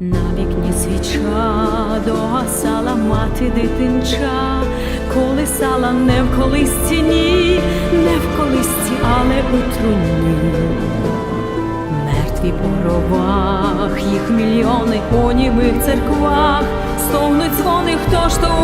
На вікні свіча догасала мати дитинча, колисала не в колисці, ні, не в колисці, але у труні. Мертві по робах, їх мільйони у німих церквах, стогнуть дзвони, хто ж то.